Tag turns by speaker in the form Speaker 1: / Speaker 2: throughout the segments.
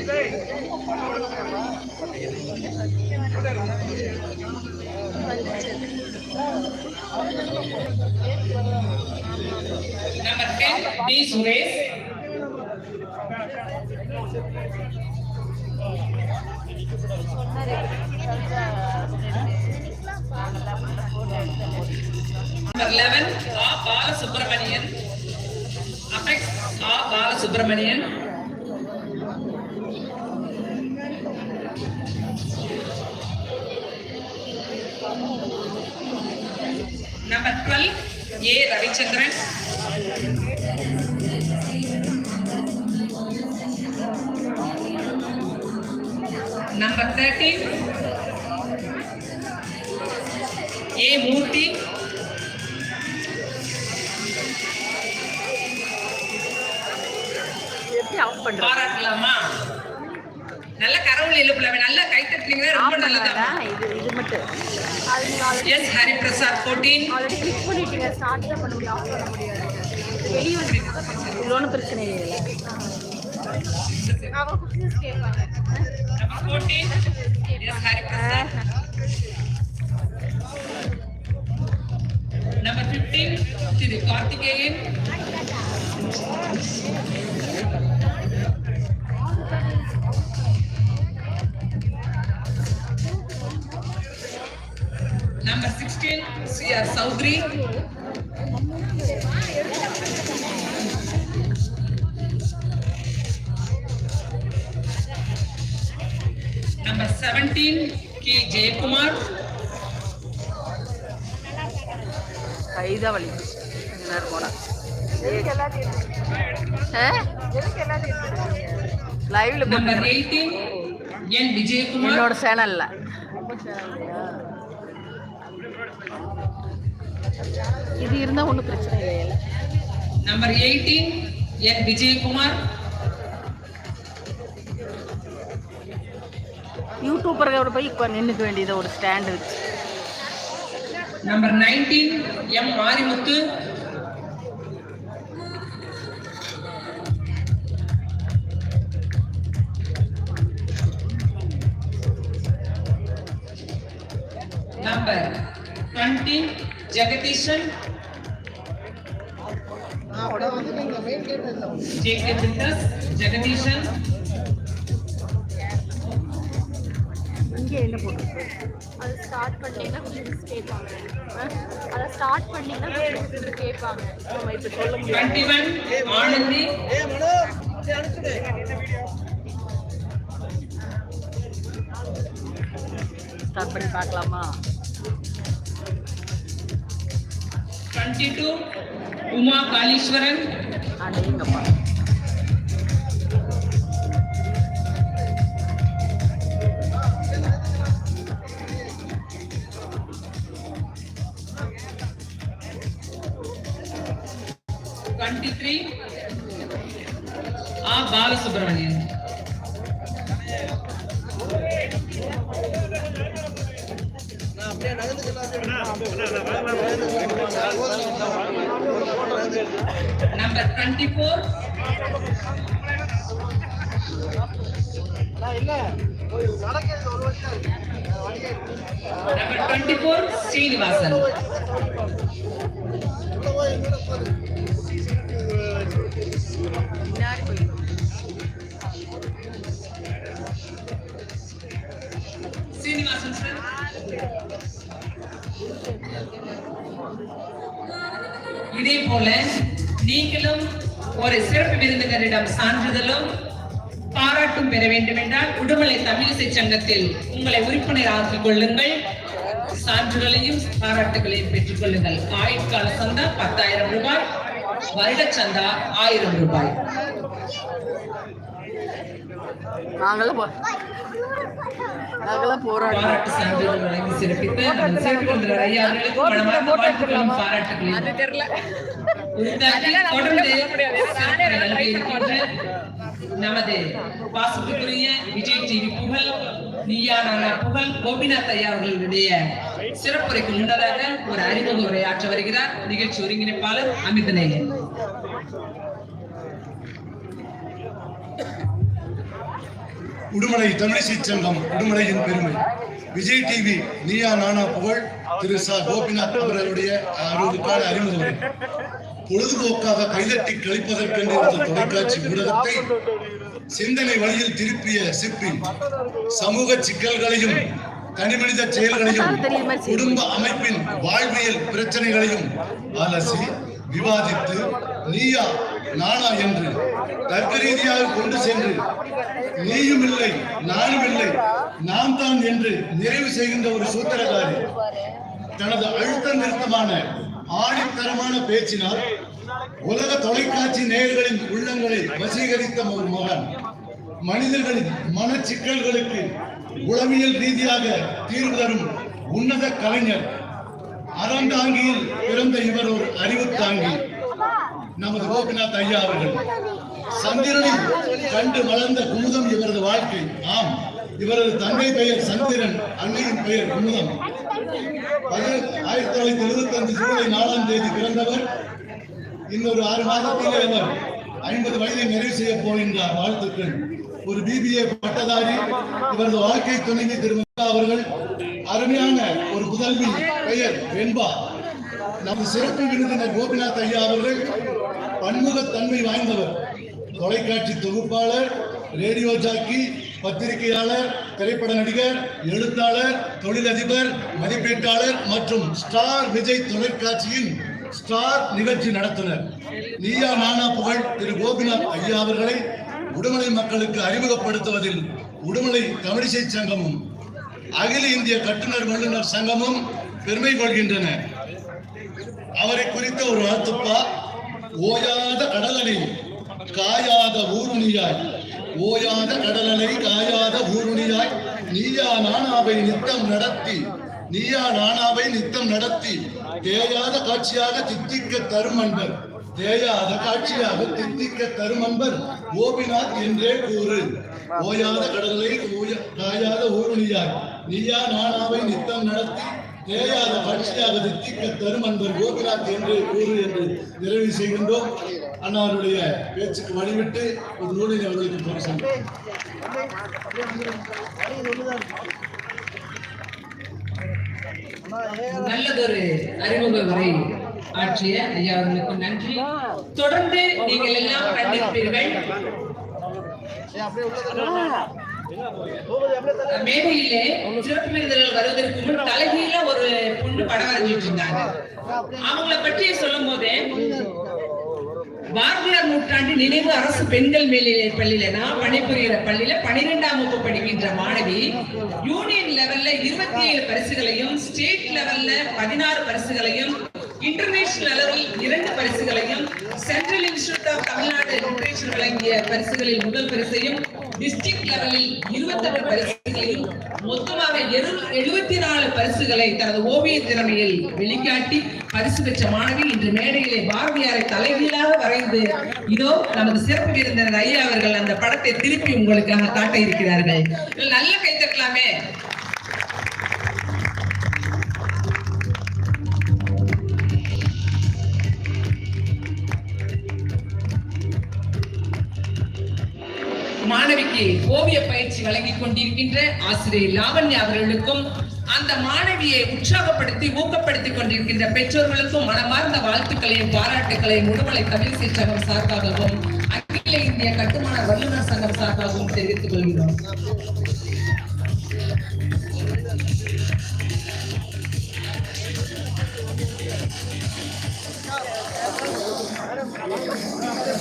Speaker 1: Number 10, D. Suresh. Number 11, R. Bala Subramanian. Apex R. Bala Number 12, A. Ravichandran. Number 13, A. Murthy.
Speaker 2: எப்படி ஆஃப்
Speaker 1: பாராட்டலாமா நல்ல கரவுள் எழுப்புல நல்லா கை தட்டினீங்கன்னா ரொம்ப நல்லதா?
Speaker 2: இது இது மட்டும்.
Speaker 1: S Hari Prasad fourteen
Speaker 2: already click பண்ணிட்டீங்க ஸ்டார்ட் தான் பண்ண முடியும் ஆஃப் பண்ண முடியாது. வெளியே வந்து இது ஒன்றும் பிரச்சனை இல்லை. அவங்க குக்கிங்ஸ் கேட்பாங்க
Speaker 1: number fourteen S Hari Prasad number fifteen Thiru Karthikeyan. Number sixteen C R Chowdhury number seventeen K Jayakumar
Speaker 2: கைதான் வலி கொஞ்ச நேரம் போனா லைவ்ல
Speaker 1: நம்பர் எயிட்டீன் என் விஜயகுமார்
Speaker 2: என்னோட சேனல்ல. இது இருந்தா ஒன்றும் பிரச்சனை இல்லை
Speaker 1: நம்பர் எயிட்டீன் என் விஜயகுமார்
Speaker 2: யூடியூபர்களோட போய் இப்போ நின்றுக்க வேண்டியது ஒரு ஸ்டாண்டு வச்சு
Speaker 1: number nineteen M Marimuthu. Number twenty Jagadeesan Jagadeesan
Speaker 2: இங்கே என்ன போட்டு அது ஸ்டார்ட் பண்ணீங்கன்னா கொஞ்சம் கேட்பாங்க. அதை ஸ்டார்ட் பண்ணீங்கன்னா கொஞ்சம் கேட்பாங்க. நம்ம இப்போ சொல்ல
Speaker 1: ஆனந்தி.
Speaker 2: ஸ்டார்ட் பண்ணி பார்க்கலாமா?
Speaker 1: 22 उमा
Speaker 2: कालीश्वरन। ट्वेंटी
Speaker 1: आ बाल सुब्रमण्यम 24 Number 24, Srinivasan. விருந்தினரிடம் சான்றிதழும் பாராட்டும் பெற வேண்டும் என்றால் உடுமலை தமிழிசை சங்கத்தில் உங்களை உறுப்பினர் ஆக்கிக் கொள்ளுங்கள் சான்றுகளையும் பாராட்டுகளையும் பெற்றுக் கொள்ளுங்கள் ஆயுட்கால சந்தா பத்தாயிரம் ரூபாய் வருட சந்தா ஆயிரம் ரூபாய்
Speaker 2: நாங்களும் போ நாங்களும்
Speaker 1: பாராட்டு சான்றிதழ் வழங்கி சிறப்பித்த பாராட்டுகளையும் நமது பாசத்துக்குரிய விஜய் டிவி புகழ் நீயா நானா புகழ் கோபிநாத் ஐயா அவர்களுடைய சிறப்புரைக்கு முன்னதாக ஒரு அறிமுக உரையாற்ற வருகிறார். நிகழ்ச்சி ஒருங்கிணைப்பாளர் அமிர்தநேயன்
Speaker 3: உடுமலை தமிழிசை சங்கம் உடுமலையின் பெருமை. விஜய் டிவி நீயா நானா புகழ் திரு ச. கோபிநாத் அவர்களுடைய அறுபதுக்கான அறிமுக உரை பொழுதுபோக்காக கைதட்டி கழிப்பதற்கென்று இருந்த தொலைக்காட்சி ஊடகத்தை சிந்தனை வழியில் திருப்பிய சிற்பி சமூக சிக்கல்களையும் தனிமனித செயல்களையும் குடும்ப அமைப்பின் வாழ்வியல் பிரச்சனைகளையும் அலசி விவாதித்து நீயா நானா என்று தர்க்க ரீதியாக கொண்டு சென்று நீயும் இல்லை நானும் இல்லை நான் தான் என்று நிறைவு செய்கின்ற ஒரு சூத்திரக்காரி தனது அழுத்த நிறுத்தமான ஆணித்தரமான பேச்சினால் உலக தொலைக்காட்சி நேயர்களின் உள்ளங்களை வசீகரித்த ஒரு மகன். மனிதர்களின் மனச்சிக்கல்களுக்கு உளவியல் ரீதியாக தீர்வு தரும் உன்னத கலைஞர். அறந்தாங்கியில் பிறந்த இவர் ஒரு அறிவு தாங்கி நமது கோபிநாத் ஐயா அவர்கள். சந்திரனில் கண்டு வளர்ந்த குமுதம் இவரது வாழ்க்கை. ஆம் இவரது தந்தை பெயர் சந்திரன் அன்னையின் பெயர் குமுதம். ஆயிரத்தி தொள்ளாயிரத்தி எழுபத்தி அஞ்சு ஜூலை நாலாம் தேதி பிறந்தவர் இன்னொரு ஆறு மாதத்திலே அவர் ஐம்பது வயதை நிறைவு செய்ய போகின்றார். வாழ்த்துக்கள். ஒரு பிபிஏ பட்டதாரி இவரது வாழ்க்கை துணைவி திருமண அவர்கள் அருமையான ஒரு புதல்வி பெயர் வெண்பா. நமது சிறப்பு விருந்தினர் கோபிநாத் ஐயா அவர்கள் பன்முகத்தன்மை வாய்ந்தவர். தொலைக்காட்சி தொகுப்பாளர் ரேடியோ ஜாக்கி பத்திரிகையாளர் திரைப்பட நடிகர் எழுத்தாளர் தொழிலதிபர் மதிப்பீட்டாளர் மற்றும் ஸ்டார் விஜய் தொலைக்காட்சியின் ஸ்டார் நிகழ்ச்சி நடத்துனர். நீயா நானா புகழ் திரு கோபிநாத் ஐயா அவர்களை உடுமலை மக்களுக்கு அறிமுகப்படுத்துவதில் உடுமலை தமிழிசை சங்கமும் அகில இந்திய கட்டுநர் வல்லுநர் சங்கமும் பெருமை கொள்கின்றன. அவரை குறித்த ஒரு வாழ்த்துப்பா ஓயாத கடலடி காயாத ஊருணியாய். ஓயாத கடலலை காயாத ஊருணியாய் நீயா நானாவை நித்தம் நடத்தி நீயா நானாவை நித்தம் நடத்தி தேயாத காட்சியாக தித்திக்க தரும் அன்பர் தேயாத காட்சியாக தித்திக்க தரும் அன்பர் கோபிநாத் என்றே கூறு. ஓயாத கடலை ஓய- காயாத ஊருணியாய் நீயா நானாவை நித்தம் நடத்தி தேயாத காட்சியாக தித்திக்க தரும் அன்பர் கோபிநாத் என்றே கூறு என்று நிறைவு செய்கின்றோம். அன்னாருடைய பேச்சுக்கு வழிவிட்டு ஒரு நூலில் அவர்களுக்கு பரிசு
Speaker 1: நல்லதொரு அறிமுக உரை ஆற்றிய ஐயா அவர்களுக்கு நன்றி. தொடர்ந்து நீங்கள் எல்லாம் கண்டிப்பீர்கள் மேடையிலே சிறப்பு விருந்தினர்கள் வருவதற்கு முன் தலைகீழ ஒரு பொண்ணு படம் வரைஞ்சிட்டு இருந்தாங்க. அவங்கள பற்றி சொல்லும் போதே பாரதியார் நூற்றாண்டு நினைவு அரசு பெண்கள் மேல்நிலை பள்ளியில நான் பணிபுரிகிற பள்ளியில பனிரெண்டாம் வகுப்பு படிக்கின்ற மாணவி யூனியன் லெவல்ல இருபத்தி ஏழு பரிசுகளையும் ஸ்டேட் லெவல்ல பதினாறு பரிசுகளையும் இன்டர்நேஷனல் அளவில் இரண்டு பரிசுகளையும் central institute of Tamil Nadu literature வழங்கிய பரிசுகளில் முதல் பரிசையும் டிஸ்ட்ரிக்ட் லெவலில் இருபத்தெட்டு பரிசுகளையும் மொத்தமாக எழுபத்தி நாலு பரிசுகளை தனது ஓவிய திறமையில் வெளிக்காட்டி பரிசு பெற்ற மாணவி இன்று மேடையிலே பாரதியாரை தலைகீழாக வரைந்து இதோ நமது சிறப்பு விருந்தினர் ஐயா அவர்கள் அந்த படத்தை திருப்பி உங்களுக்காக காட்ட இருக்கிறார்கள். நல்ல கை தட்டலாமே. மாணவிக்கு ஓவிய பயிற்சி வழங்கிக் கொண்டிருக்கின்ற ஆசிரியர் லாவண்யா அவர்களுக்கும் அந்த மாணவியை உற்சாகப்படுத்தி ஊக்கப்படுத்திக் கொண்டிருக்கின்ற பெற்றோர்களுக்கும் மனமார்ந்த வாழ்த்துக்களையும் பாராட்டுக்களையும் உடுமலை தமிழ் சீற்றகம் சார்பாகவும் அகில இந்திய கட்டுமான வல்லுநர் சங்கம் சார்பாகவும் தெரிவித்துக் கொள்கிறோம் Thank you.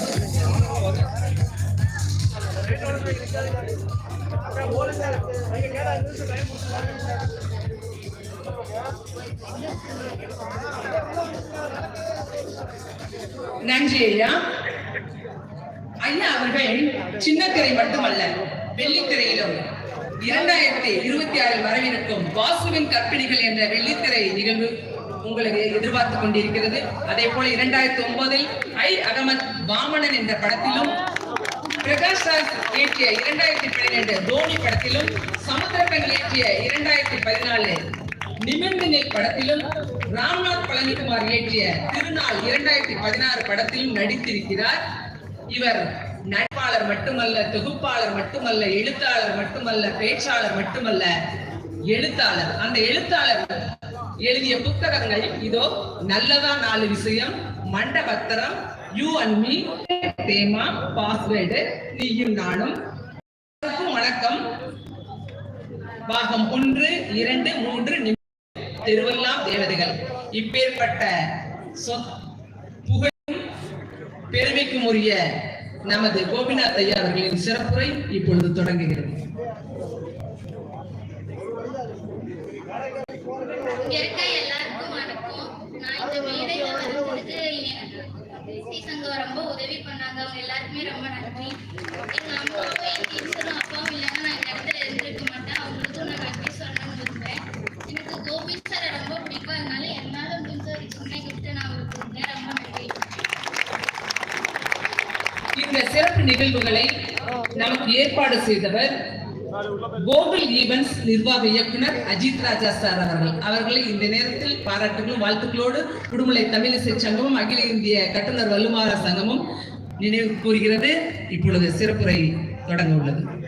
Speaker 1: நன்றி ஐயா. ஐயா அவர்கள் சின்னத்திரை மட்டுமல்ல வெள்ளித்திரையிலும் இரண்டாயிரத்தி இருபத்தி ஆறில் வரவிருக்கும் வாசுவின் கற்பிணிகள் என்ற வெள்ளித்திரை நிகழ்வு உங்களுக்கு எதிர்பார்த்து கொண்டிருக்கிறது. அதே போல இரண்டாயிரத்தி ஒன்பதில் ஐ அகமத் வாமனன் என்ற படத்திலும் பிரகாஷ் ராஜ் இயற்றிய இரண்டாயிரத்தி பதினெட்டு தோனி படத்திலும் சமுத்திரக்கன் இயற்றிய இரண்டாயிரத்தி பதினாலு நிமிர்ந்து நில் படத்திலும் ராம்நாத் பழனிக்குமார் இயற்றிய திருநாள் இரண்டாயிரத்தி பதினாறு படத்திலும் நடித்திருக்கிறார். இவர் நட்பாளர் மட்டுமல்ல தொகுப்பாளர் மட்டுமல்ல எழுத்தாளர் மட்டுமல்ல பேச்சாளர் மட்டுமல்ல எழுத்தாளர். அந்த எழுத்தாளர் எழுதிய புத்தகங்கள். இதோ நல்லதா நாலு விஷயம். மண்டபத்திரம் யூ அண்ட் மீ தேமா பாஸ்வேர்டு நீயும் நானும். வணக்கம். பாகம் ஒன்று இரண்டு மூன்று நிமிடம். திருவெல்லாம் தேவதைகள். இப்பேற்பட்ட சொ- புகழும் பெருமைக்கும் உரிய நமது கோபிநாத் ஐயா அவர்களின் சிறப்புரை இப்பொழுது தொடங்குகிறது.
Speaker 4: இங்க இருக்க எல்லாருக்கும் வணக்கம். நான் இந்த மேடையில வர்றதுக்கு என் ரொம்ப உதவி பண்ணாங்க. அவங்க எல்லாருக்குமே ரொம்ப நன்றி. எங்க அம்மாவும் என் டீச்சரும் அப்பாவும் இல்லைன்னா நான் இந்த இடத்துல இருந்திருக்க மாட்டேன். அவங்களுக்கும் நான் நன்றி சொல்லணும்னு விரும்புறேன். எனக்கு கோபி சாரை ரொம்ப பிடிக்கும். அதனால என்னால முடிஞ்ச ஒரு சின்ன கிஃப்ட் நான் அவருக்கு கொடுத்தேன் ரொம்ப நன்றி.
Speaker 1: இந்த சிறப்பு நிகழ்வுகளை நமக்கு ஏற்பாடு செய்தவர் கோகுல் ஈவென்ட்ஸ் நிர்வாக இயக்குனர் அஜித் ராஜா சார் அவர்கள். அவர்களை இந்த நேரத்தில் பாராட்டுகளும் வாழ்த்துக்களோடு உடுமலை தமிழிசை சங்கமும் அகில இந்திய கட்டுனர் வல்லுமார சங்கமும் நினைவு கூறுகிறது. இப்பொழுது சிறப்புரை தொடங்க உள்ளது.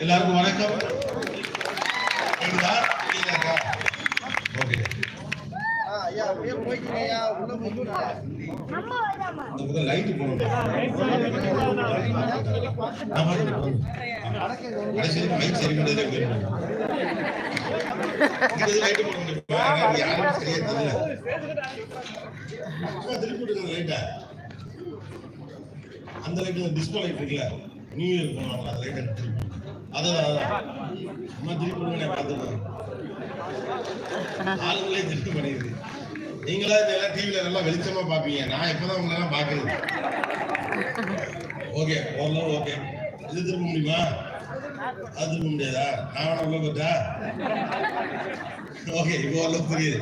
Speaker 5: எல்லாருக்கும் வணக்கம். கேக்குதா கேக்குதாக்கா லைட் போடணும். நான் மைக் சரி பண்ணதே இங்க லைட் போடணும் இப்ப. எனக்கு யாருக்கும் சரியா தெரியல சும்மா திருப்பி விடுங்க லைட்டை அந்த லைட் டிஸ்கோ லைட் இருக்குல்ல? நியூ இயர் போனாங்க அந்த லைட் எடுத்து அதான் திருப்பி பார்த்துக்கலாம் ஆளுங்களே திருப்பி பண்ணிடுது. நீங்களா இதெல்லாம் டிவியில நல்லா வெளிச்சமா பாப்பீங்க நான் இப்பதான் உங்களை எல்லாம் பாக்குறது ஓகே ஓரளவு ஓகே. இது திரும்ப முடியுமா? அது திரும்ப முடியாதா? நான் வேணா உள்ள போட்டா? ஓகே இப்போ ஓரளவு புரியுது.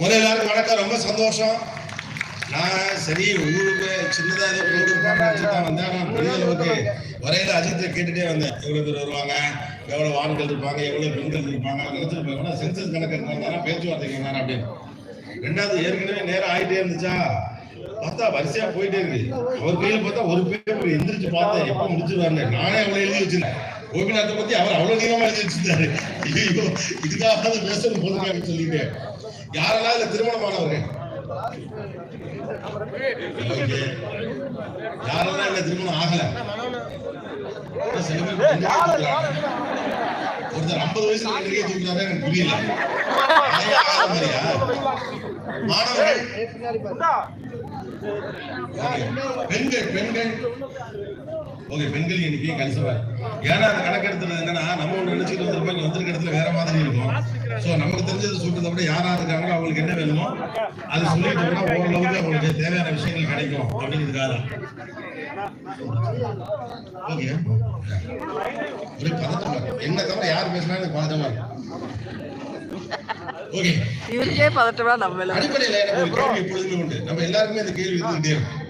Speaker 5: முதல்ல எல்லாருக்கும் வணக்கம். ரொம்ப சந்தோஷம். சரி ஊருக்கு சின்னதா ஏதோ ப்ரோக்ராம் வந்தேன். நான் பெரிய அளவுக்கு வரையில அஜித்தை கேட்டுட்டே வந்தேன். எவ்வளவு பேர் வருவாங்க எவ்வளவு ஆண்கள் இருப்பாங்க எவ்வளவு பெண்கள் இருப்பாங்க நினைச்சிருப்பாங்க சென்சஸ் கணக்கு இருந்தாங்க பேச்சுவார்த்தைக்கு வந்தாங்க அப்படின்னு. ரெண்டாவது ஏற்கனவே நேரம் ஆயிட்டே இருந்துச்சா? பார்த்தா வரிசையா போயிட்டே இருக்கு. அவர் கையில பார்த்தா ஒரு பேப்பர் எந்திரிச்சு பார்த்தேன் எப்ப முடிச்சிருவாருன்னு நானே அவ்வளவு எழுதி வச்சிருந்தேன். கோபிநாத்தை பத்தி அவர் அவ்வளவு நீளமா எழுதி வச்சிருந்தாரு. ஐயோ இதுக்காக பேசணும் அப்படின்னு சொல்லிட்டு. யாரெல்லாம் இல்ல திருமணமானவர்கள்? யாரெல்லாம் இல்ல திருமணம் ஆகல. ஒருத்தர் ஐம்பது வயசுல பெண்களே தூக்குறாரு எனக்கு புரியல. மாணவர்கள். பெண்கள் பெண்கள். ஓகே பெண்கள் எண்ணிக்கை கணிசமா ஏன்னா அந்த கணக்கெடுத்துல என்னன்னா நம்ம ஒண்ணு நினைச்சுட்டு வந்திருப்போம் இங்க வந்திருக்க இடத்துல வேற மாதிரி இருக்கும். சோ நமக்கு தெரிஞ்சதை சொல்றதை விட யாரா இருக்காங்களோ அவங்களுக்கு என்ன வேணுமோ அதை சொல்லிட்டோம்னா ஓரளவுக்கு அவங்களுக்கு தேவையான விஷயங்கள் கிடைக்கும் அப்படிங்கிறதுக்காக ஓகே. ஒரே பதட்டமா. என்ன தவிர யார் பேசினாலும் எனக்கு பதட்டமா ஓகே.
Speaker 6: இவருக்கே பதட்டமா நம்ம
Speaker 5: அடிப்படையில எனக்கு ஒரு கேள்வி எப்பொழுதுமே உண்டு. நம்ம எல்லாருக்குமே இந்த கேள்வி இருந்துகிட்டே இருக்கும்.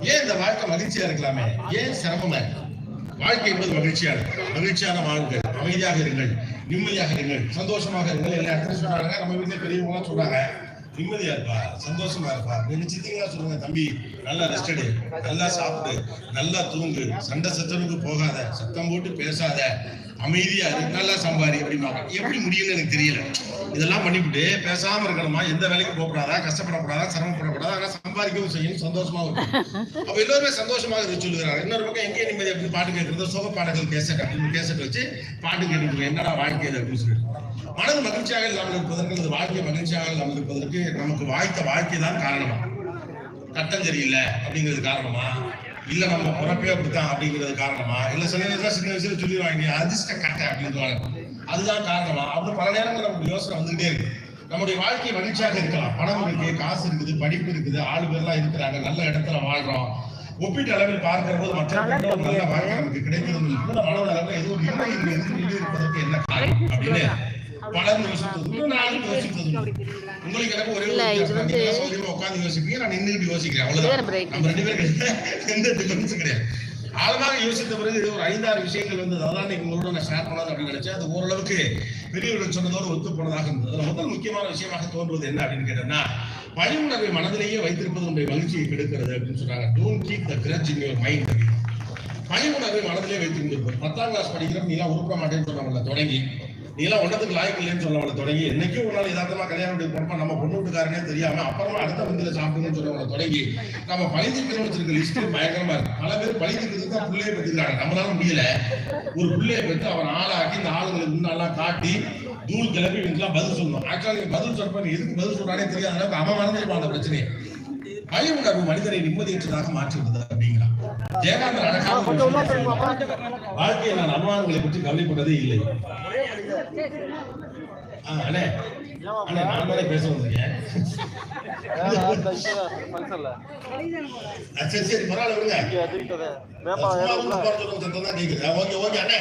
Speaker 5: ஏன் இந்த வாழ்க்கை மகிழ்ச்சியா இருக்கலாமே? ஏன் சிரமமா இருக்கு? வாழ்க்கை என்பது மகிழ்ச்சியான மகிழ்ச்சியான வாழ்க்கை. அமைதியாக இருங்கள். நிம்மதியாக இருங்கள். சந்தோஷமாக இருங்கள். எல்லா இடத்துல சொல்றாங்க. நம்ம வீட்டுல பெரியவங்க சொல்றாங்க. நிம்மதியா இருப்பா. சந்தோஷமா இருப்பா. நினைச்சிட்டீங்களா சொல்லுங்க தம்பி. நல்லா ரெஸ்ட் எடு. நல்லா சாப்பிடு. நல்லா தூங்கு. சண்டை சத்தனுக்கு போகாத. சத்தம் போட்டு பேசாத. அமைதியா இரு. நல்லா சம்பாரி. அப்படிம்பாங்க எப்படி முடியும்னு எனக்கு தெரியல. இதெல்லாம் பண்ணிவிட்டு பேசாம இருக்கணுமா? எந்த வேலைக்கும் போகக்கூடாதா? கஷ்டப்படக்கூடாதா? சிரமப்படக்கூடாதா? ஆனா சம்பாதிக்கவும் செய்யும். சந்தோஷமா இருக்கும். அப்ப எல்லோருமே சந்தோஷமாக இருக்க சொல்லுகிறார் இன்னொரு பக்கம் எங்கே நிம்மதி அப்படின்னு பாட்டு கேட்கறது. சோக பாடல்கள் கேசட் அப்படின்னு கேசட் வச்சு பாட்டு கேட்டுட்டு என்னடா வாழ்க்கை அப்படின்னு சொல்லிட்டு. மனது மகிழ்ச்சியாக இல்லாமல் இருப்பதற்கு அல்லது வாழ்க்கை மகிழ்ச்சியாக இல்லாமல் இருப்பதற்கு நமக்கு வாய்த்த வாழ்க்கை தான் காரணமா? கட்டம் சரியில்லை அப்படிங்கிறது காரணமா? இல்ல நம்ம பிறப்பே அப்படித்தான் அப்படிங்கிறது காரணமா? இல்ல சில நேரத்தில் சின்ன வயசுல சொல்லிடுவாங்க வாங்கி அதிர்ஷ்ட கட்டை அப்படின்னு அதுதான் காரணமா. அப்படி பல நேரங்கள் நமக்கு யோசனை வந்துகிட்டே இருக்கு. நம்முடைய வாழ்க்கை மகிழ்ச்சியாக இருக்கலாம். பணம் இருக்கு காசு இருக்குது படிப்பு இருக்குது ஆளு பேர்லாம் இருக்கிறாங்க நல்ல இடத்துல வாழ்றோம். ஒப்பீட்டு அளவில் பார்க்கிற போது மற்ற நல்ல வாழ்க்கை நமக்கு கிடைக்கிறது ஒரு நிம்மதி இங்கே இருந்து இருப்பதற்கு என்ன காரணம் அப்படின்னு பலர் யோசித்தது நானும் யோசித்தது. உங்களுக்கு எனக்கு ஒரே
Speaker 6: இல்ல, இது
Speaker 5: உட்கார்ந்து யோசிப்பீங்க. நான் நின்னுகிட்டு யோசிக்கிறேன்.
Speaker 6: இது
Speaker 5: அவ்வளவுதான். நம்ம ரெண்டு பேருக்கு எந்த டிஃபரன்ஸும் கிடையாது. ஆழமாக யோசித்த பிறகு இது ஒரு ஐந்தாறு விஷயங்கள் வந்து அதான் நீங்க உங்களோட நான் ஷேர் பண்ணலாம் அப்படின்னு நினைச்சேன். அது ஓரளவுக்கு பெரியவர்கள் சொன்னதோடு ஒத்து போனதாக இருந்தது. அதில் முதல் முக்கியமான விஷயமாக தோன்றுவது என்ன அப்படின்னு கேட்டோம்னா பழிவுணர்வை மனதிலேயே வைத்திருப்பது உடைய மகிழ்ச்சியை கெடுக்கிறது அப்படின்னு சொன்னாங்க don't keep the grudge in your mind பழிவுணர்வை மனதிலே வைத்திருந்திருப்பது பத்தாம் கிளாஸ் படிக்கிறோம் நீலாம் உருப்பிட மாட்டேன்னு சொன்னாங்கல்ல தொடங்கி. நீ எல்லாம் ஒன்றதுக்கு லாய்க்கு இல்லைன்னு சொல்லவளை தொடங்கி என்னைக்கும் ஒரு நாள் யதார்த்தமா கல்யாணம் வீட்டுக்கு போனப்ப நம்ம பொண்ணு வீட்டுக்காரனே தெரியாம அப்புறமா அடுத்த வந்தில சாப்பிடணும்னு சொல்லவளை தொடங்கி நம்ம பழிதிக்கணும் வச்சிருக்க லிஸ்ட் பயங்கரமா இருக்கு. பல பேர் பழிதிக்கிறதுக்கு தான் பிள்ளையை பெற்றுக்கிறாங்க. நம்மளால முடியல. ஒரு பிள்ளையை பெற்று அவன் ஆளாக்கி இந்த ஆளுங்களுக்கு முன்னாலாம் காட்டி தூள் கிளப்பி இவங்களுக்குலாம் பதில் சொல்லணும். ஆக்சுவலா பதில் சொல்றப்ப நீ எதுக்கு பதில் சொல்றானே தெரியாத அளவுக்கு அவன் மறந்துருப்பான் அந்த பிரச்சனையை. பயம் உணர்வு மனிதனை நிம்மதியற்றதாக மாற்றிவிடுது அப்படிங்கிறான். ஜெயகாந்தன் சொல்றார். வாழ்க்கையில் நான் அவமானங்களை பற்றி கவலைப்பட்டதே இல்லை. அண்ணே. அண்ணே நான் தானே பேச வந்திருக்கேன் சரி சரி பரவாயில்ல விடுங்க. கேக்குது. ஓகே ஓகே அண்ணே.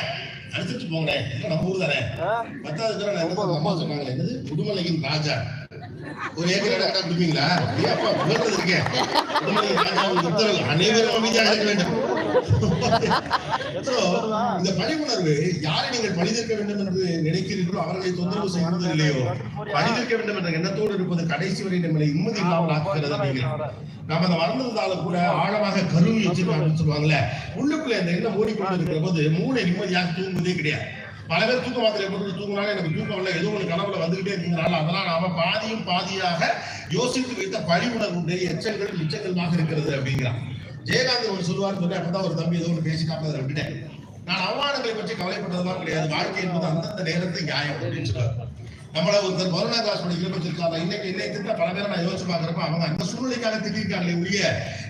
Speaker 5: அனுப்பிச்சு போங்கண்ணே. இல்லை நம்ம ஊர் தானே. பத்தாவது அம்மா சொன்னாங்களே என்னது? உடுமலையின் ராஜா. ஒரு ஏக்கர் இடம் கடை கொடுப்பீங்களா ஏ இருக்கேன் உத்தரவு அனைவரும் அமைதியாக இருக்க வேண்டும். இந்த பழி உணர்வு யாரை நீங்கள் பணிதிருக்க வேண்டும் என்று நினைக்கிறீர்களோ அவர்களை தொந்தரவு செய்வது இல்லையோ பணிதிருக்க வேண்டும் என்ற எண்ணத்தோடு இருப்பது கடைசி வரை நம்மளை நிம்மதி இல்லாமல் ஆக்குகிறது அப்படிங்கிறது நாம அந்த மறந்ததாலும் கூட ஆழமாக கருவி வச்சிருக்காங்கன்னு அப்படின்னு சொல்லுவாங்கல்ல உள்ளுக்குள்ள இந்த எண்ணம் ஓடிக்கொண்டு இருக்கிற போது மூளை நிம்மதியாக தூங்குவதே கிடையாது. பல பேர் தூக்க மாத்திரை போட்டு தூங்கினாலும் எனக்கு தூக்கம் இல்லை ஏதோ ஒரு கனவுல வந்துகிட்டே இருக்கிறதுனால அதெல்லாம் நாம பாதியும் பாதியாக யோசித்து வைத்த பழி உணர்வுடைய எச்சங்கள் மிச்சங்களுமாக இருக்கிறது அப்படிங்கிறான். ஜெயகாந்தன் ஒரு சொல்லுவார் சொல்லி அப்பதான் ஒரு தம்பி ஏதோ ஒன்று பேசிக்காம அதை விட்டுட்டேன். நான் அவமானங்களை பற்றி கவலைப்பட்டதெல்லாம் கிடையாது. வாழ்க்கை என்பது அந்தந்த நேரத்தை நியாயம் அப்படின்னு சொல்லுவார். நம்மள ஒருத்தர் கொரோனா கிளாஸ் படிக்கிற வச்சிருக்காங்க இன்னைக்கு என்னை திட்ட பல பேரை நான் யோசிச்சு பாக்குறப்ப அவங்க அந்த சூழ்நிலைக்காக திட்டிருக்காங்களே ஒழிய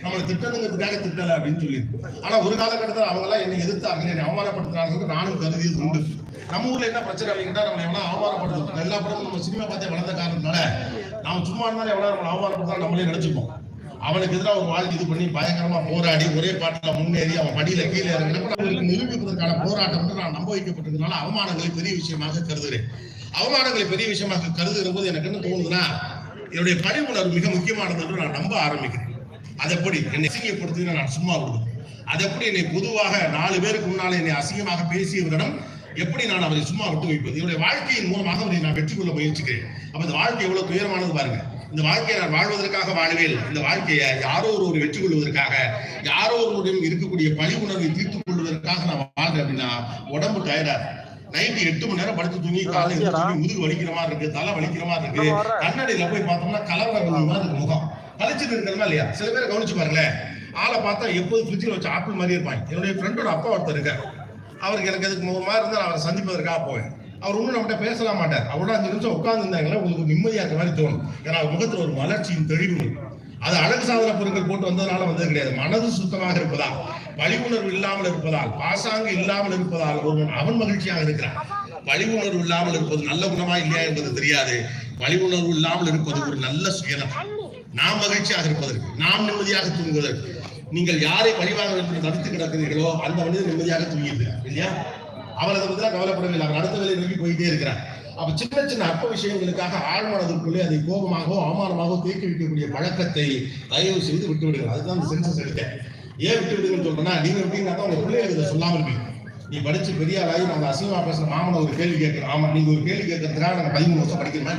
Speaker 5: நம்மளை திட்டணுங்கிறதுக்காக திட்டல அப்படின்னு சொல்லி ஆனா ஒரு காலகட்டத்தில் அவங்க எல்லாம் என்னை எதிர்த்தாங்க. என்னை அவமானப்படுத்துறாங்க நானும் கருதியது உண்டு. நம்ம ஊர்ல என்ன பிரச்சனை அப்படின்னா நம்ம எவ்வளவு அவமானப்படுத்தும் எல்லா படமும் நம்ம சினிமா பார்த்தே வளர்ந்த காரணத்தினால நாம சும்மா இருந்தாலும் எவ்வளவு நம்மளை அவமானப்படுத்தா நம்மளே நினைச்சுப்போம் அவனுக்கு எதிராக ஒரு வாழ்க்கை இது பண்ணி பயங்கரமா போராடி ஒரே பாட்டுல முன்னேறி அவன் படியில கீழே இறங்கினப்ப நிரூபிப்பதற்கான போராட்டம் நான் நம்ப வைக்கப்பட்டதுனால அவமானங்களை பெரிய விஷயமாக கருதுகிறேன் அவமானங்களை பெரிய விஷயமாக கருதுகிற போது எனக்கு என்ன தோணுதுன்னா என்னுடைய பணி உணர்வு மிக முக்கியமானது என்று நான் நம்ப ஆரம்பிக்கிறேன். அது எப்படி என்னை அசிங்கப்படுத்தி நான் சும்மா விடுவேன். அது எப்படி என்னை பொதுவாக நாலு பேருக்கு முன்னால் என்னை அசிங்கமாக பேசியவரிடம் எப்படி நான் அவரை சும்மா விட்டு வைப்பது? என்னுடைய வாழ்க்கையின் மூலமாக அவரை நான் வெற்றி கொள்ள முயற்சிக்கிறேன். அப்ப இந்த வாழ்க்கை எவ்வளவு துயரமானது பாருங்க. இந்த வாழ்க்கையை நான் வாழ்வதற்காக வாழுவேன் இந்த வாழ்க்கையை யாரோ ஒரு வெற்றி கொள்வதற்காக யாரோ ஒருவருடைய இருக்கக்கூடிய பழி உணர்வை தீர்த்துக் கொள்வதற்காக நான் வாழ்றேன் அப்படின்னா உடம்பு டயர்டா நைட்டு எட்டு மணி நேரம் படுத்து தூங்கி காலை எழுந்து தூங்கி முதுகு வலிக்கிற மாதிரி இருக்கு தலை வலிக்கிற மாதிரி இருக்கு. கண்ணாடியில போய் பார்த்தோம்னா கலவர மாதிரி இருக்கு முகம். கழிச்சுட்டு இருக்கிறதா இல்லையா? சில பேரை கவனிச்சு பாருங்களேன். ஆளை பார்த்தா எப்போது ஃப்ரிட்ஜில் வச்ச ஆப்பிள் மாதிரி இருப்பாங்க. என்னுடைய ஃப்ரெண்டோட அப்பா ஒருத்தர் இருக்கார். அவருக்கு எனக்கு அதுக்கு முகமா இருந்தால் அவரை சந்திப்பதற்காக போவேன். அவர் ஒன்றும் நம்மகிட்ட பேசலாம் மாட்டார். அவரோட அஞ்சு நிமிஷம் உட்கார்ந்து இருந்தாங்களே உங்களுக்கு நிம்மதியா இருக்க மாதிரி தோணும். ஏன்னா அவர் முகத்துல ஒரு மலர்ச்சியின் தெளிவு. அது அழகு சாதன பொருட்கள் போட்டு வந்ததுனால வந்தது கிடையாது. மனது சுத்தமாக இருப்பதால் பழி உணர்வு இல்லாமல் இருப்பதால் பாசாங்கு இல்லாமல் இருப்பதால் ஒருவன் அவன் மகிழ்ச்சியாக இருக்கிறான். பழி உணர்வு இல்லாமல் இருப்பது நல்ல குணமா இல்லையா என்பது தெரியாது. பழி உணர்வு இல்லாமல் இருப்பது ஒரு நல்ல சுயனம் நாம் மகிழ்ச்சியாக இருப்பதற்கு நாம் நிம்மதியாக தூங்குவதற்கு. நீங்கள் யாரை பழிவாங்க என்று தடுத்து கிடக்கிறீர்களோ அந்த மனிதன் நிம்மதியாக தூங்கியிருக்கிறார் இல்லையா? அவர் அதை பத்தி கவலைப்படவில்லை. அவர் அடுத்த வேலையை நோக்கி போயிட்டே இருக்கிறார் அப்ப சின்ன சின்ன அற்ப விஷயங்களுக்காக ஆழ்மனதுக்குள்ளே அதை கோபமாகவோ அவமானமாகவோ தேக்கி வைக்கக்கூடிய பழக்கத்தை தயவு செய்து விட்டு விடுகிறார் அதுதான் அந்த சென்சஸ் எடுத்தேன். ஏன் விட்டு விடுங்கன்னு சொல்றேன்னா நீங்க விட்டீங்கன்னா தான் உங்க பிள்ளைகளுக்கு இதை சொல்லாம இருப்பீங்க. நீ படிச்சு பெரிய ஆளாகி நம்ம அசிங்கமா பேசுற மாமனை ஒரு கேள்வி கேட்கணும் ஆமா நீங்க ஒரு கேள்வி கேட்கறதுக்காக நாங்க பதிமூணு வருஷம் படிக்கிறோமா?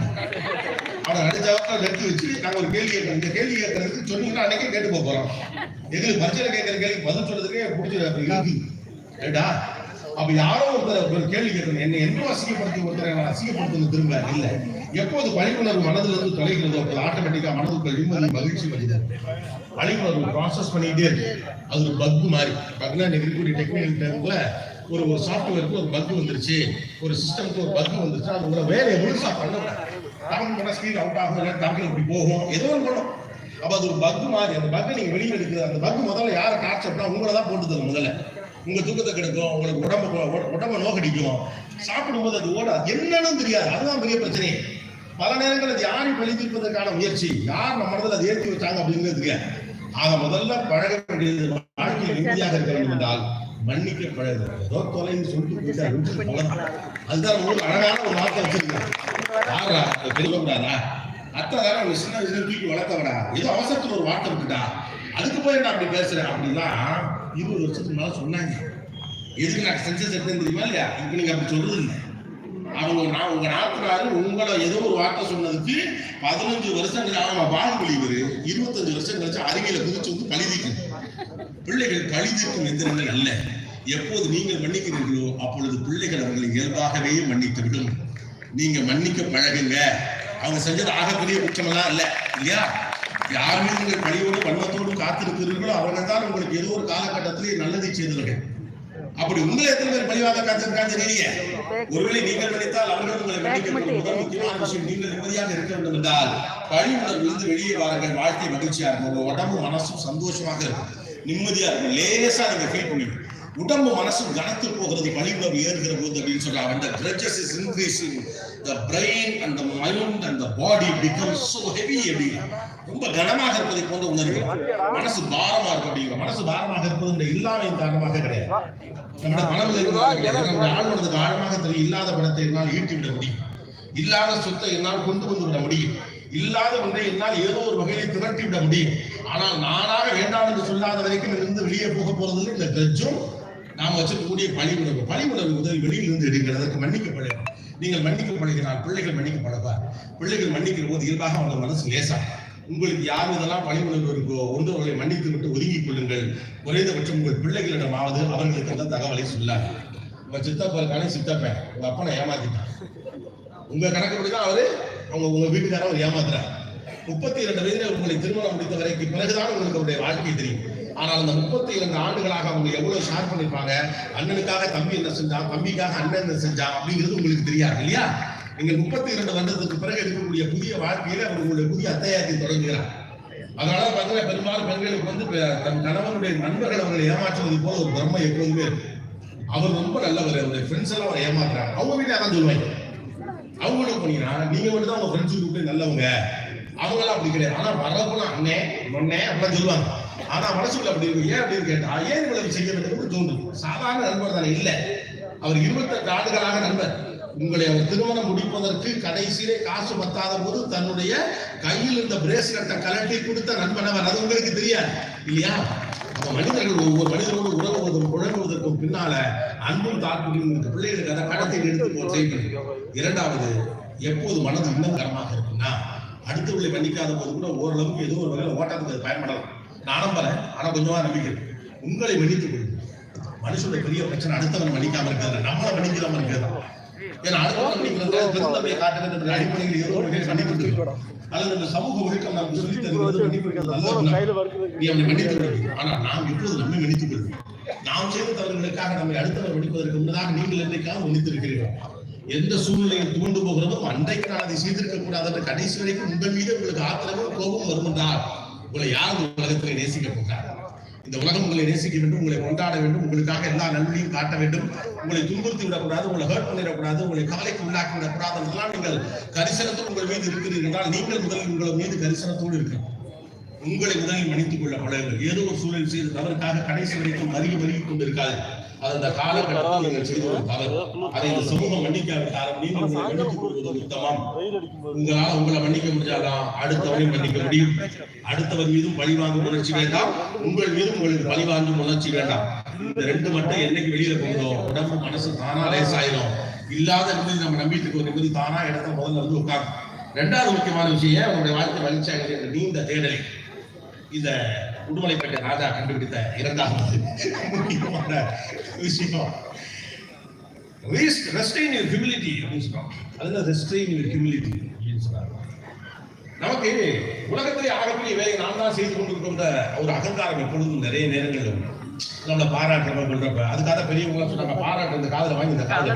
Speaker 5: அவனை அடிச்சாவது நிறுத்தி வச்சு நாங்க ஒரு கேள்வி கேட்கறோம். இந்த கேள்வி கேட்கறதுக்கு சொன்னீங்கன்னா அன்னைக்கே கேட்டு போக போறோம். எங்களுக்கு பரிச்சையில கேட்கற கேள்வி பதில் சொல்றதுக்கே பிடிச்சி அப்படி இருக்கு. அப்ப யாரோ ஒருத்தர் ஒரு கேள்வி கேட்கணும் என்ன என்ன அசிங்கப்படுத்தி ஒருத்தர் நான் அசிங்கப்படுத்தணும் திரும்ப இல்ல. எப்போது பழிப்புணர்வு மனதுல இருந்து தொலைகிறது அப்போது ஆட்டோமேட்டிக்கா மனதுக்குள் நிம்மதி மகிழ்ச்சி வருது பழிப்புணர்வு ப்ராசஸ் பண்ணிட்டே இருக்கு. அது ஒரு பக் மாதிரி. பக்னா இன்னைக்கு இருக்கக்கூடிய டெக்னிக்கல் டைம்ல ஒரு ஒரு சாஃப்ட்வேருக்கு ஒரு பக் வந்துருச்சு. ஒரு சிஸ்டம்க்கு ஒரு பக் வந்துருச்சு அது உங்களை வேலையை முழுசா பண்ண டவுன் பண்ண ஸ்கிரீன் அவுட் ஆகும் இல்லை டவுன் இப்படி போகும். ஏதோ ஒன்று பண்ணும். அப்ப அது ஒரு பக் மாதிரி. அந்த பக் நீங்க வெளியே எடுக்குது அந்த பக் முதல்ல யாரை டார்ச்சர்னா உங்களை தான் போட்டு தரும் முதல்ல. உங்க தூக்கத்தை கெடுக்கும் உங்களுக்கு உடம்பு உடம்ப நோக்கடிக்கும். சாப்பிடும்போது அது ஓட என்னன்னு தெரியாது. அதுதான் பெரிய பிரச்சனை. பல நேரங்கள் அது யாரை பழி தீர்ப்பதற்கான முயற்சி. யார் நம்ம மனதில் அதை ஏற்றி வச்சாங்க அப்படிங்கிறதுக்கு ஆக முதல்ல பழக வேண்டியது வாழ்க்கையில் நிம்மதியாக இருக்க வேண்டும் என்றால் மன்னிக்க பழகு ஏதோ தொலைன்னு சொல்லிட்டு போயிட்டாரு, அதுதான் உங்களுக்கு அழகான ஒரு வார்த்தை வச்சிருக்கேன். யாரா தெரியக்கூடாதா அத்தை தானே சின்ன வயசுல தூக்கி வளர்த்தவடா ஏதோ அவசரத்துல ஒரு வார்த்தை விட்டுட்டா அதுக்கு போய் நான் அப்படி பேசுறேன். அப்படின்னா இருபது வருஷத்துக்கு மேலே சொன்னாங்க. எதுக்கு நான் சென்சஸ் எடுத்தேன் தெரியுமா இல்லையா? இப்போ நீங்கள் அப்படி சொல்றது இல்லை அவங்க நான் உங்க நாத்தினாரு உங்களை ஏதோ ஒரு வார்த்தை சொன்னதுக்கு பதினஞ்சு வருஷம் கழிச்சு ஆமா பாகுபலி இவரு இருபத்தஞ்சு வருஷம் கழிச்சு அருகில குதிச்சு வந்து பழிதீக்கும் பிள்ளைகள் பழிதீர்க்கும் எந்திரங்கள் அல்ல. எப்போது நீங்கள் மன்னிக்கிறீர்களோ அப்பொழுது பிள்ளைகள் அவர்களை இயல்பாகவே மன்னித்து விடும் நீங்க மன்னிக்க பழகுங்க. அவங்க செஞ்சது ஆகப்பெரிய குற்றமெல்லாம் இல்லை இல்லையா? யார் மீது நீங்கள் பழியோடு வன்மத்தோடு காத்திருக்கிறீர்களோ அவர்கள் தான் உங்களுக்கு ஏதோ ஒரு காலகட்டத்திலே நல்லதை செய்தவர்கள். அப்படி உங்களை எத்தனை பேர் பழிவாக காத்திருக்காங்க தெரியல ஒருவேளை நீங்கள் நினைத்தால் அவர்கள் உங்களை மன்னிக்க. முதல் முக்கியமான விஷயம் நீங்கள் நிம்மதியாக இருக்க வேண்டும் என்றால் பழி உணர்விலிருந்து வெளியே வாருங்கள். வாழ்க்கை மகிழ்ச்சியா இருக்கும். உங்க உடம்பு மனசும் சந்தோஷமாக இருக்கும். நிம்மதியா இருக்கும். லேசா நீங்க ஃபீல் பண்ணுவீங்க உடம்பு மனசும் கனத்து போகிறது பழி ஏறுகிற போது அப்படின்னு சொல்றாங்க அந்த grudges is the brain and the mind and the body becomes so heavy அப்படிங்கிற ரொம்ப கனமாக இருப்பதை போன்ற உணர்வு. மனசு பாரமா இருக்கும் அப்படிங்கிற மனசு பாரமாக இருப்பது இந்த இல்லாமையின் காரணமாக கிடையாது. நம்முடைய மனதில் இருந்தால் நம்முடைய ஆழ்மனதுக்கு ஆழமாக தெரியும். இல்லாத பணத்தை என்னால் ஈட்டி விட முடியும். இல்லாத சொத்தை என்னால் கொண்டு வந்து விட முடியும். இல்லாத ஒன்றை என்னால் ஏதோ ஒரு வகையை திரட்டி விட முடியும். ஆனால் நானாக வேண்டாம் என்று சொல்லாத வரைக்கும் இருந்து வெளியே போக போறது இந்த கஜ்ஜும் நாம் வச்சிருக்கக்கூடிய பழி உணர்வு பழி வெளியிலிருந்து முதல் வெளியில் இருந்து எடுங்கள். மன்னிக்கப்படுங்க நீங்கள் மன்னிக்க பழகினால் பிள்ளைகள் மன்னிக்கப்படுவார். பிள்ளைகள் மன்னிக்கிற போது இயல்பாக அவங்க மனசு லேசா உங்களுக்கு யார் இதெல்லாம் பழி இருக்கோ ஒன்று அவர்களை மன்னித்து விட்டு ஒதுங்கிக் கொள்ளுங்கள். குறைந்தபட்சம் உங்கள் பிள்ளைகளிடமாவது அவர்களுக்கு அந்த தகவலை சொல்லாங்க உங்க சித்தப்பாருக்கான சித்தப்பேன் உங்க அப்பனை ஏமாத்திட்டான். உங்க கணக்குப்படிதான் அவரு. அவங்க உங்க வீட்டுக்காரன் அவர் ஏமாத்துறாரு. முப்பத்தி இரண்டு வயதில் உங்களை திருமணம் முடித்த வரைக்கும் பிறகுதான் உங்களுக்கு அவருடைய வாழ்க்கை தெரியும். ஆனால் அந்த முப்பத்தி இரண்டு ஆண்டுகளாக அவங்க எவ்வளவு ஷேர் பண்ணிருப்பாங்க? அண்ணனுக்காக தம்பி என்ன செஞ்சான் தம்பிக்காக அண்ணன் என்ன செஞ்சான் அப்படிங்கிறது உங்களுக்கு தெரியாது இல்லையா? நீங்கள் முப்பத்தி இரண்டு வருடத்துக்கு பிறகு இருக்கக்கூடிய புதிய வாழ்க்கையில அவர் உங்களுடைய புதிய அத்தையாத்தை தொடங்குகிறார். அதனால பாத்தீங்கன்னா பெரும்பாலும் பெண்களுக்கு வந்து தன் கணவனுடைய நண்பர்கள் அவர்களை ஏமாற்றுவது போல ஒரு பிரம்மை எப்போதுமே அவர் ரொம்ப நல்லவர் அவருடைய ஃப்ரெண்ட்ஸ் எல்லாம் அவரை ஏமாத்துறாங்க. அவங்க வீட்டை அதான் சொல்லுவாங்க. அவங்க என்ன பண்ணீங்கன்னா நீங்க மட்டும் தான் உங்க ஃப்ரெண்ட்ஸ் கூப்பிட்டு நல்லவங்க. அவங்களாம் அப்படி கிடையாது. ஆனா வரப்போனா அண்ணே நொண்ணே அப்படிலாம் சொல்லுவாங்க. ஆனா மனசுக்குள்ள அப்படி இருக்கு. ஏன் அப்படின்னு கேட்டா ஏன் இவ்வளவு செய்ய வேண்டும் தோன்றும் சாதாரண நண்பர் தானே இல்ல. அவர் இருபத்தெட்டு ஆண்டுகளாக நண்பர். உங்களை அவர் திருமணம் முடிப்பதற்கு கடைசியிலே காசு பத்தாத போது தன்னுடைய கையில் இருந்த பிரேஸ்லெட்டை கலட்டி கொடுத்த நண்பன் அவர். அது உங்களுக்கு தெரியாது இல்லையா? மனிதர்கள் ஒவ்வொரு மனிதரோடு உறவுவதற்கும் குழம்புவதற்கும் பின்னால அன்பும் தாழ்மையும் இருக்கு பிள்ளைகளுக்கு அதை கடத்தை எடுத்து போய் செய்யணும் இரண்டாவது எப்போது மனது இன்னும் கரமாக இருக்குன்னா அடுத்தவர்களை மன்னிக்காத போது கூட ஓரளவுக்கு ஏதோ ஒரு வகையில் ஓட்டத்துக்கு அது பயன்படலாம். நான் நம்புறேன் ஆனா கொஞ்சமா நம்பிக்கை. உங்களை மன்னித்துக் கொள்ளுங்கள் மனுஷனுடைய பெரிய பிரச்சனை அடுத்தவன் மன்னிக்காம இருக்கிறது. நம்மள மன்னிக்காம இருக்கிறது. ஏன்னா அடுத்தவன் மன்னிக்கிறது பெருந்தன்மையை காட்டுறது அடிப்படையில் ஏதோ ஒரு வகையில் மன்னிப்பு இருக்கு. அல்லது இந்த சமூக ஒழுக்கம் நமக்கு சொல்லி தருகிறது. மன்னிப்பு இருக்கிறது நல்ல குணம். நீ அவனை மன்னித்து விடுவீங்க ஆனா நாம் எப்போது நம்மை மன்னித்துக் நாம் செய்த தவறுகளுக்காக நம்மை அடுத்தவர் மன்னிப்பதற்கு முன்னதாக நீங்கள் மன்னித்திருக்கிறீர்கள்? எந்த சூழ்நிலையில் துவண்டு போகிறதோ அன்றைக்கு நான் அதை செய்திருக்க கூடாது கடைசி வரைக்கும் உங்கள் மீது உங்களுக்கு ஆத்திரமும் கோபம் வரும் என்றால் உங்களை யாரும் உலகத்தில் நேசிக்க போகிறார்? இந்த உலகம் உங்களை நேசிக்க வேண்டும் உங்களை கொண்டாட வேண்டும் உங்களுக்காக எல்லா நன்மையும் காட்ட வேண்டும். உங்களை துன்புறுத்தி விடக்கூடாது உங்களை ஹர்ட் பண்ணிடக்கூடாது உங்களை கவலைக்கு உள்ளாக்கி விடக்கூடாது. என்றெல்லாம் நீங்கள் கரிசனத்தோடு உங்கள் மீது இருக்கிறீர்கள் என்றால் நீங்கள் முதலில் உங்கள் மீது கரிசனத்தோடு இருக்கணும். உங்களை முதலில் மன்னித்துக் கொள்ள பழகுங்கள். ஏதோ ஒரு சூழல் செய்து தவறுக்காக கடைசி வரைக்கும் மருகி மருகி கொண்டிருக்காது அது அந்த காலகட்டத்தில் நீங்கள் செய்த ஒரு தவறு அதை இந்த சமூகம் மன்னிக்காவிட்டாலும் நீங்கள் உங்களை மன்னித்துக் கொள்வது உத்தமம். உங்களால் உங்களை மன்னிக்க முடிஞ்சாதான் அடுத்தவரை மன்னிக்க முடியும். அடுத்தவர் மீதும் பழி வாங்கும் உணர்ச்சி வேண்டாம். உங்கள் மீதும் உங்களுக்கு பழி வாங்கும் உணர்ச்சி வேண்டாம். இந்த ரெண்டு மட்டும் என்னைக்கு வெளியில போகுதோ உடம்பு மனசு தானா லேசாயிரும். இல்லாத நிம்மதி நம்ம நம்பிட்டு ஒரு நிம்மதி தானா இடத்த முதல்ல வந்து உட்காரும் ரெண்டாவது முக்கியமான விஷயம் உங்களுடைய வாழ்க்கை இருக்கிற நீண்ட தேடலை. இந்த உடுமலைப்பேட்டை ராஜா கண்டுபிடித்த இரண்டாவது முக்கியமான விஷயம். ரெஸ்ட்ரெயின் யுவர் ஹியூமிலிட்டி அப்படின்னு சொல்றாங்க. அதுல ரெஸ்ட்ரெயின் யுவர் ஹியூமிலிட்டி அப்படின்னு சொல்றாங்க. நமக்கு உலகத்திலே ஆகக்கூடிய வேலையை நாம் தான் செய்து கொண்டிருக்கின்ற ஒரு அகங்காரம் எப்பொழுதும் நிறைய நேரங்களில் உண்டு. நம்மளை பாராட்டுறவங்க சொல்றப்ப அதுக்காக பெரியவங்க சொன்னாங்க பாராட்டு இந்த காதல வாங்கி இந்த காதல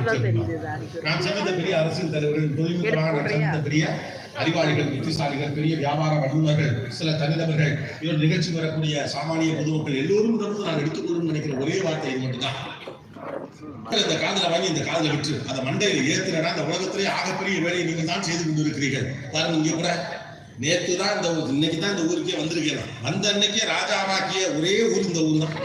Speaker 5: நான் சந்தித்த பெரிய அரசியல் தலைவர்கள் தொழில்நுட்பமாக நான் சந்தித்த பெரிய அறிவாளிகள் புத்திசாலிகள் பெரிய வியாபார வல்லுநர்கள் சில தனிநபர்கள் இவர் நிகழ்ச்சி வரக்கூடிய சாமானிய பொதுமக்கள் எல்லோரும் இருந்து நான் எடுத்துக்கொள்ளும் நினைக்கிற ஒரே வார்த்தை இது மட்டும்தான். இந்த காதல வாங்கி இந்த காதல விட்டு அந்த மண்டையில் ஏத்துறா அந்த உலகத்திலே ஆகப்பெரிய வேலையை நீங்க தான் செய்து கொண்டிருக்கிறீர்கள். பாருங்க இங்க கூட நேத்து தான் இந்த இன்னைக்கு தான் இந்த ஊருக்கே வந்திருக்கேன் வந்த அன்னைக்கே ராஜாவாக்கிய ஒரே ஊர் இந்த ஊர் தான்.